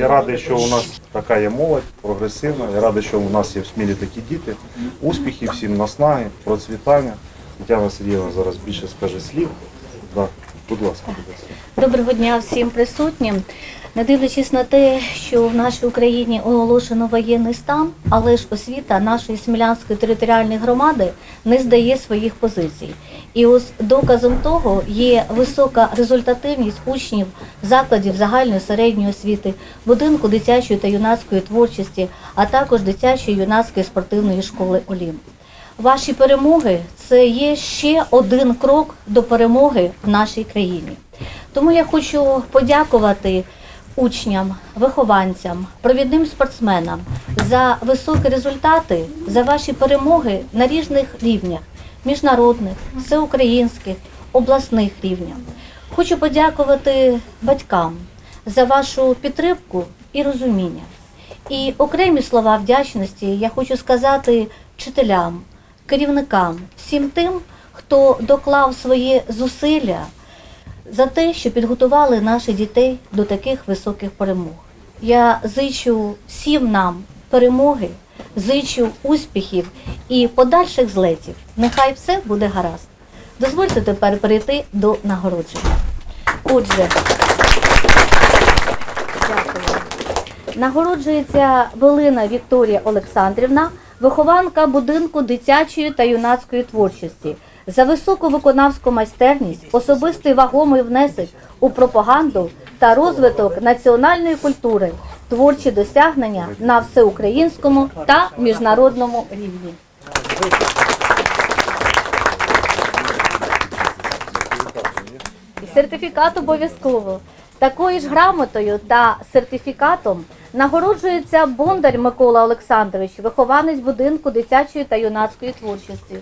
Я радий, що у нас така є молодь, прогресивна. Я радий, що у нас є в Смілі такі діти. Успіхів всім наснаги, процвітання. Тетяна Сергійовна зараз більше скаже слів. Будь ласка, будь ласка. Доброго дня всім присутнім. Не дивлячись на те, що в нашій Україні оголошено воєнний стан, але ж освіта нашої Смілянської територіальної громади не здає своїх позицій. І ось доказом того є висока результативність учнів закладів загальної середньої освіти, будинку дитячої та юнацької творчості, а також дитячої юнацької спортивної школи Олімп. Ваші перемоги це є ще один крок до перемоги в нашій країні. Тому я хочу подякувати учням, вихованцям, провідним спортсменам за високі результати, за ваші перемоги на різних рівнях міжнародних, всеукраїнських, обласних рівнях. Хочу подякувати батькам за вашу підтримку і розуміння. І окремі слова вдячності я хочу сказати вчителям, керівникам, всім тим, хто доклав свої зусилля за те, що підготували наших дітей до таких високих перемог. Я зичу всім нам перемоги, зичу успіхів і подальших злетів. Нехай все буде гаразд. Дозвольте тепер перейти до нагородження. Отже, дякую. Нагороджується Волина Вікторія Олександрівна, вихованка будинку дитячої та юнацької творчості за високу виконавську майстерність, особистий вагомий внесок у пропаганду та розвиток національної культури, творчі досягнення на всеукраїнському та міжнародному рівні. Сертифікат обов'язково. Такою ж грамотою та сертифікатом нагороджується Бондар Микола Олександрович, вихованець будинку дитячої та юнацької творчості.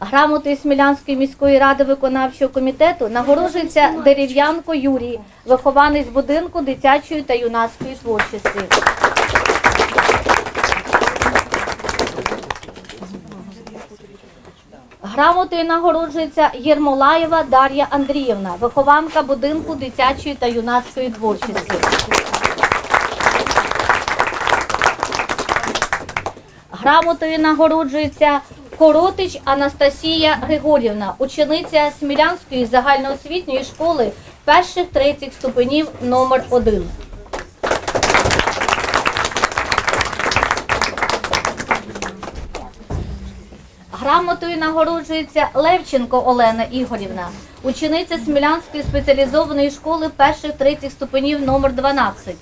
Грамотою Смілянської міської ради виконавчого комітету нагороджується Дерев'янко Юрій, вихованець будинку дитячої та юнацької творчості. Грамотою нагороджується Єрмолаєва Дар'я Андріївна, вихованка будинку дитячої та юнацької творчості. Грамотою нагороджується Коротич Анастасія Григорівна, учениця Смілянської загальноосвітньої школи перших третіх ступенів номер 1 Грамотою нагороджується Левченко Олена Ігорівна, учениця Смілянської спеціалізованої школи перших третіх ступенів номер 12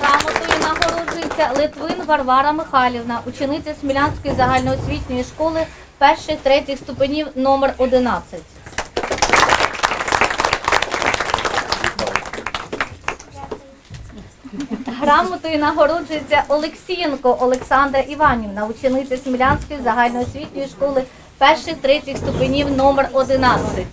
Грамотою нагороджується Литвин Варвара Михайлівна, учениця Смілянської загальноосвітньої школи перших третіх ступенів номер 11. Грамотою нагороджується Олексієнко Олександра Іванівна, учениця Смілянської загальноосвітньої школи перших третіх ступенів номер 11.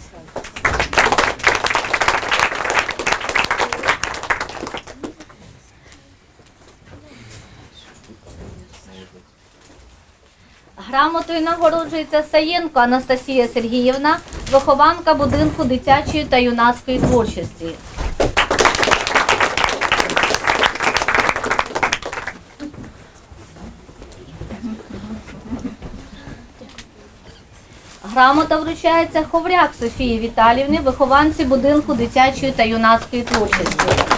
Грамотою нагороджується Саєнко Анастасія Сергіївна, вихованка будинку дитячої та юнацької творчості. Грамота вручається Ховряк Софії Віталіївні, вихованці будинку дитячої та юнацької творчості.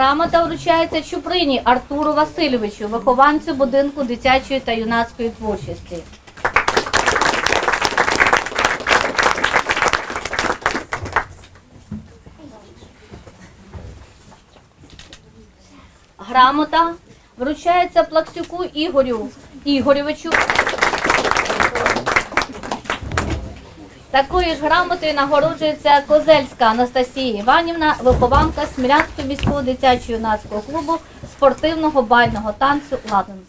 Грамота вручається Чуприні Артуру Васильовичу, вихованцю будинку дитячої та юнацької творчості. Грамота вручається Плаксюку Ігорю Ігоревичу. Такою ж грамотою нагороджується Козельська Анастасія Іванівна, вихованка Смілянського міського дитячого юнацького клубу спортивного бального танцю Ладенс.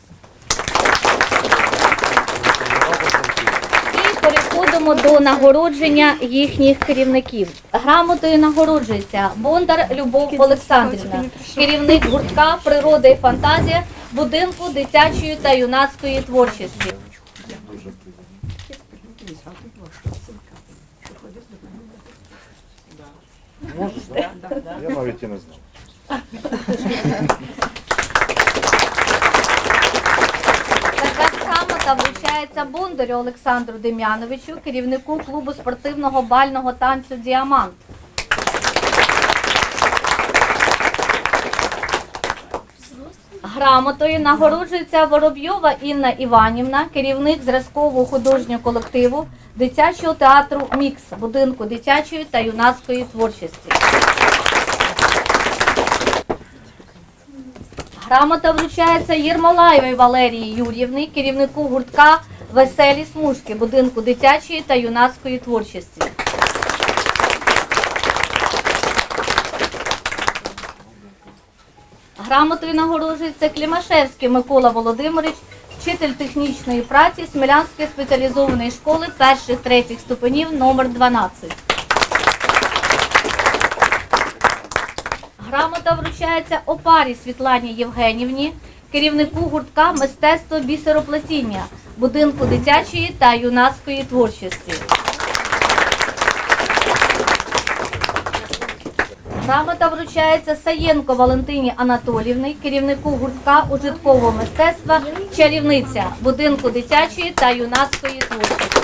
І переходимо до нагородження їхніх керівників. Грамотою нагороджується Бондар Любов Олександрівна, керівник гуртка Природа і фантазія будинку дитячої та юнацької творчості. Можеш, так? Я навіть і не знаю. Така грамота вручається Бондарю Олександру Дем'яновичу, керівнику клубу спортивного бального танцю Діамант. Грамотою нагороджується Воробйова Інна Іванівна, керівник зразкового художнього колективу дитячого театру Мікс, будинку дитячої та юнацької творчості. Грамота вручається Єрмолаєвій Валерії Юр'ївни, керівнику гуртка Веселі смужки будинку дитячої та юнацької творчості. Грамотою нагороджується Клімашевський Микола Володимирович, вчитель технічної праці Смілянської спеціалізованої школи перших третіх ступенів номер 12. Грамота вручається опарі Світлані Євгенівні, керівнику гуртка мистецтво бісероплетіння будинку дитячої та юнацької творчості. Грамота вручається Саєнко Валентині Анатолівні, керівнику гуртка ужиткового мистецтва Чарівниця будинку дитячої та юнацької творчості.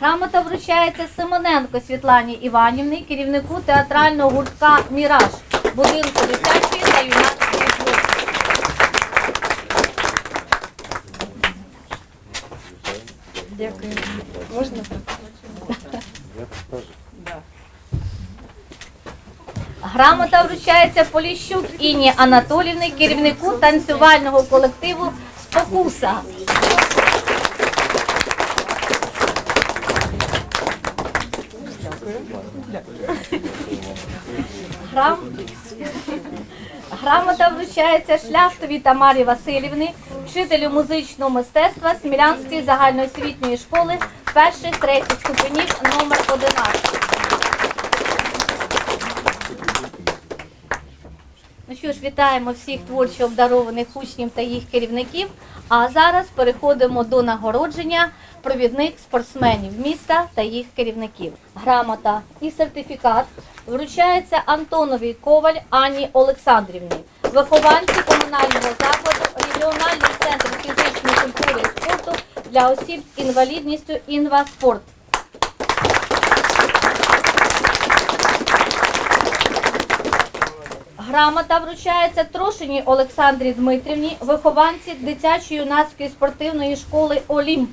Грамота вручається Симоненко Світлані Іванівні, керівнику театрального гуртка Міраж будинку дитячої та юнацької творчості. Дякую. Можна? Грамота вручається Поліщук Інні Анатолівні, керівнику танцювального колективу Спокуса. Грам... Грамота вручається Шляхтовій Тамарі Васильівні, вчителю музичного мистецтва Смілянської загальноосвітньої школи перших третіх ступенів номер 11. Ну що ж, вітаємо всіх творчо обдарованих учнів та їх керівників. А зараз переходимо до нагородження провідних спортсменів міста та їх керівників. Грамота і сертифікат вручається Антоновій Коваль Анні Олександрівні, вихованці комунального закладу регіональний центр фізичної культури і спорту для осіб з інвалідністю «Інваспорт». Грамота вручається Трошиній Олександрі Дмитрівні, вихованці дитячої юнацької спортивної школи Олімп.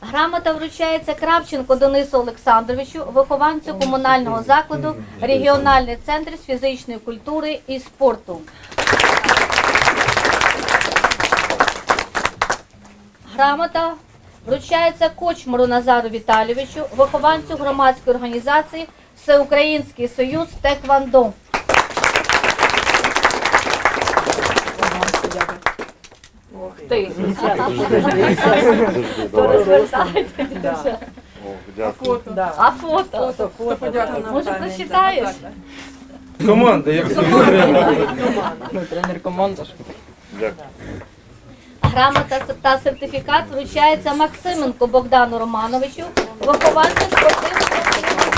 Грамота вручається Кравченко Денису Олександровичу, вихованцю комунального закладу регіональний центр з фізичної культури і спорту. Грамота вручається Кочмару Назару Віталійовичу, вихованцю громадської організації Всеукраїнський союз Теквандо. Ти. Подожди, давай. О, дякую. Да. А фото? Фото, фото. Може, прочитаєш? Команда, як Ну, тренер команди ж. Дякую. Грамота та сертифікат вручається Максименку Богдану Романовичу, вихованцю спортивного клубу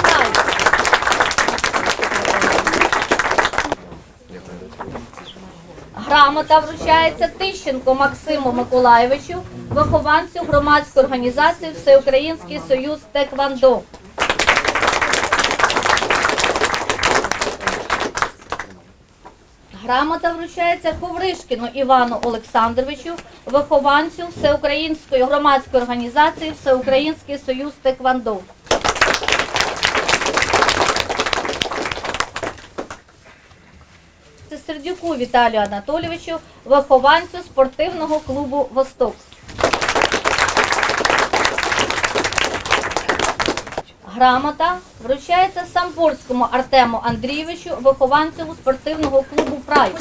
Грамота вручається Тищенко Максиму Миколаєвичу, вихованцю громадської організації Всеукраїнський союз Теквандо. Грамота вручається Ковришкіну Івану Олександровичу, вихованцю Всеукраїнської громадської організації Всеукраїнський союз Теквандо. Сердюку Віталію Анатолійовичу, вихованцю спортивного клубу Восток. Грамота вручається Самборському Артему Андрійовичу, вихованцю спортивного клубу Прайд.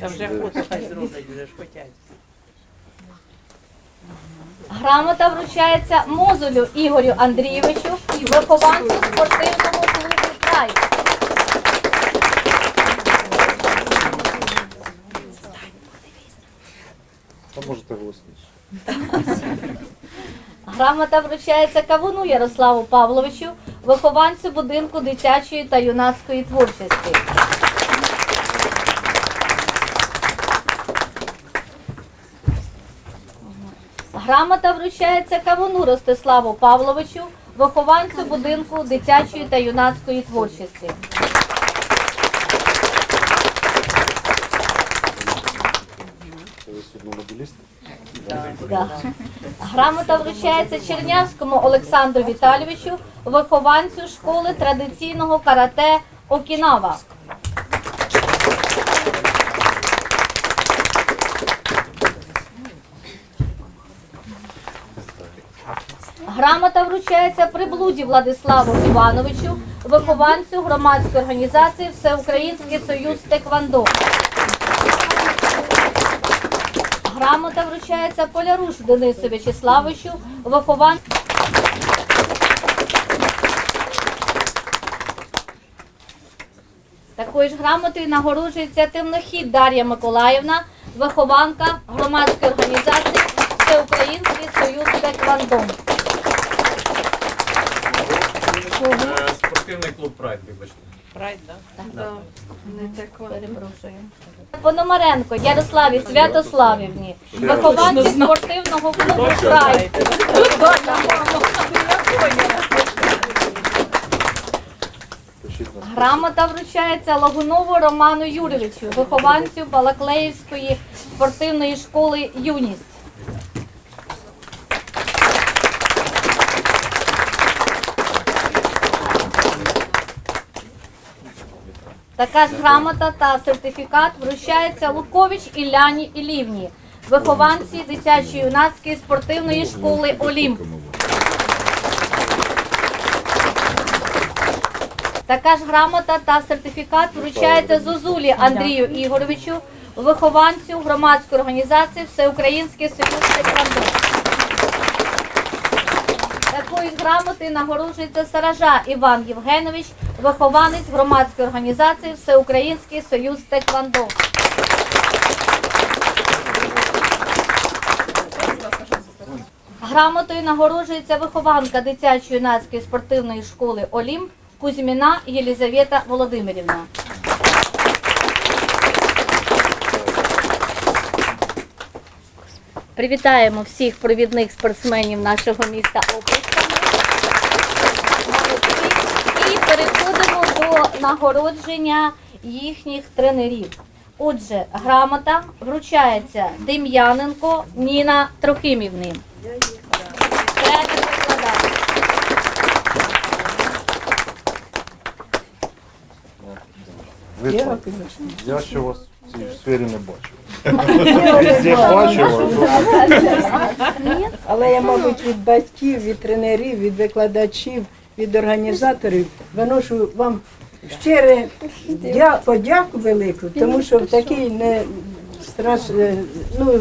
Та вже хай зроблять, вже ж хотять. Грамота вручається Мозолю Ігорю Андрійовичу, вихованцю спортивного клубу Прайд. Та можете голосніше. Грамота вручається Кавуну Ярославу Павловичу, вихованцю будинку дитячої та юнацької творчості. Грамота вручається Кавуну Ростиславу Павловичу, вихованцю будинку дитячої та юнацької творчості. Грамота вручається Чернявському Олександру Віталійовичу, вихованцю школи традиційного карате Окінава. Грамота вручається приблуді Владиславу Івановичу, вихованцю громадської організації Всеукраїнський союз Теквандо. Грамота вручається Поляруш Денису В'ячеславовичу, вихован... Такою ж грамотою нагороджується темнохід Дар'я Миколаївна, вихованка громадської організації Всеукраїнський союз Теквандо. Е, Спортивний клуб Прайд, вибачте. Прайд, да? Не так Перепрошую. Пономаренко Ярославі Святославівні, вихованці спортивного клубу «Прайд». Грамота вручається Лагунову Роману Юрійовичу, вихованцю Балаклеївської спортивної школи Юність. Така ж грамота та сертифікат вручається Лукович Ілляні Ілівні, вихованці дитячої юнацької спортивної школи Олімп. Така ж грамота та сертифікат вручається Зозулі Андрію Ігоровичу, вихованцю громадської організації Всеукраїнський союз Теквандо. Такою ж грамотою нагороджується Саража Іван Євгенович, вихованець громадської організації Всеукраїнський союз Теквандо. Грамотою нагороджується вихованка дитячої юнацької спортивної школи Олімп Кузьміна Єлізавета Володимирівна. Привітаємо всіх провідних спортсменів нашого міста оплесками. Переходимо до нагородження їхніх тренерів. Отже, грамота вручається Дем'яненко Ніна Трохимівни. Ви це- Я ще вас в цій сфері не бачу. Везде бачу вас. Але я, мабуть, від батьків, від тренерів, від викладачів, від організаторів виношу вам щире дя- подяку велику, тому що в такий не страш... е, ну,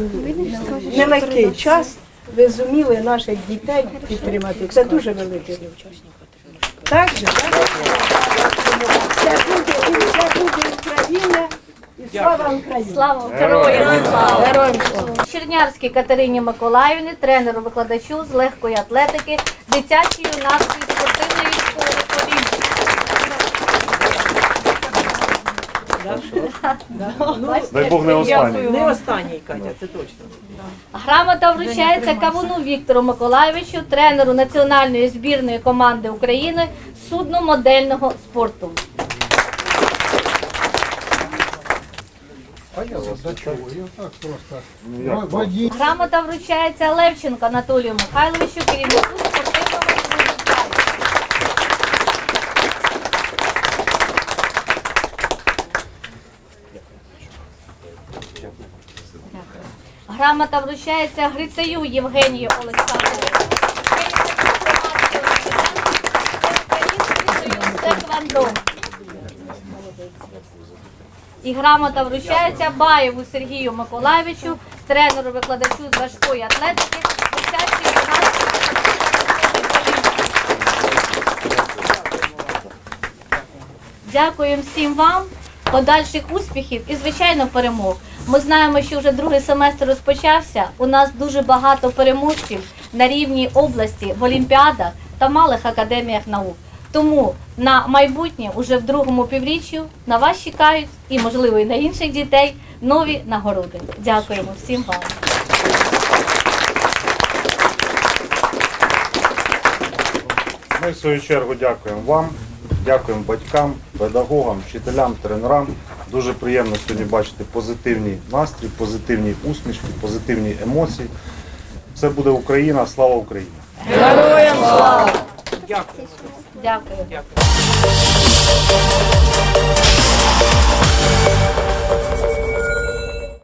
нелегкий час ви зуміли наших дітей підтримати. Це дуже велике. Так же, так? Це буде, це буде Україна, і слава Україні! Слава героям! Слава! Героям слава! Чернярській Катерині Миколаївні, тренеру викладачу з легкої атлетики дитячої юнацької спортивної школи Олімп. Дай Бог не останній. Не останній, Катя, це точно. Грамота вручається Кавуну Віктору Миколаєвичу, тренеру національної збірної команди України судномодельного спорту. Ну? Грамота вручається Левченко Анатолію Михайловичу, керівнику спортивного клубу «Прайд». Грамота вручається Грицею Євгенію Олександровичу. І грамота вручається Баєву Сергію Миколаєвичу, тренеру-викладачу з важкої атлетики. Дякуємо всім вам, подальших успіхів і, звичайно, перемог. Ми знаємо, що вже другий семестр розпочався. У нас дуже багато переможців на рівні області в олімпіадах та малих академіях наук. Тому на майбутнє, уже в другому півріччю, на вас чекають і, можливо, і на інших дітей нові нагороди. Дякуємо всім вам. Ми в свою чергу дякуємо вам, дякуємо батькам, педагогам, вчителям, тренерам. Дуже приємно сьогодні бачити позитивні настрій, позитивні усмішки, позитивні емоції. Це буде Україна, слава Україні! Героям Дякую. Дякую. Дякую.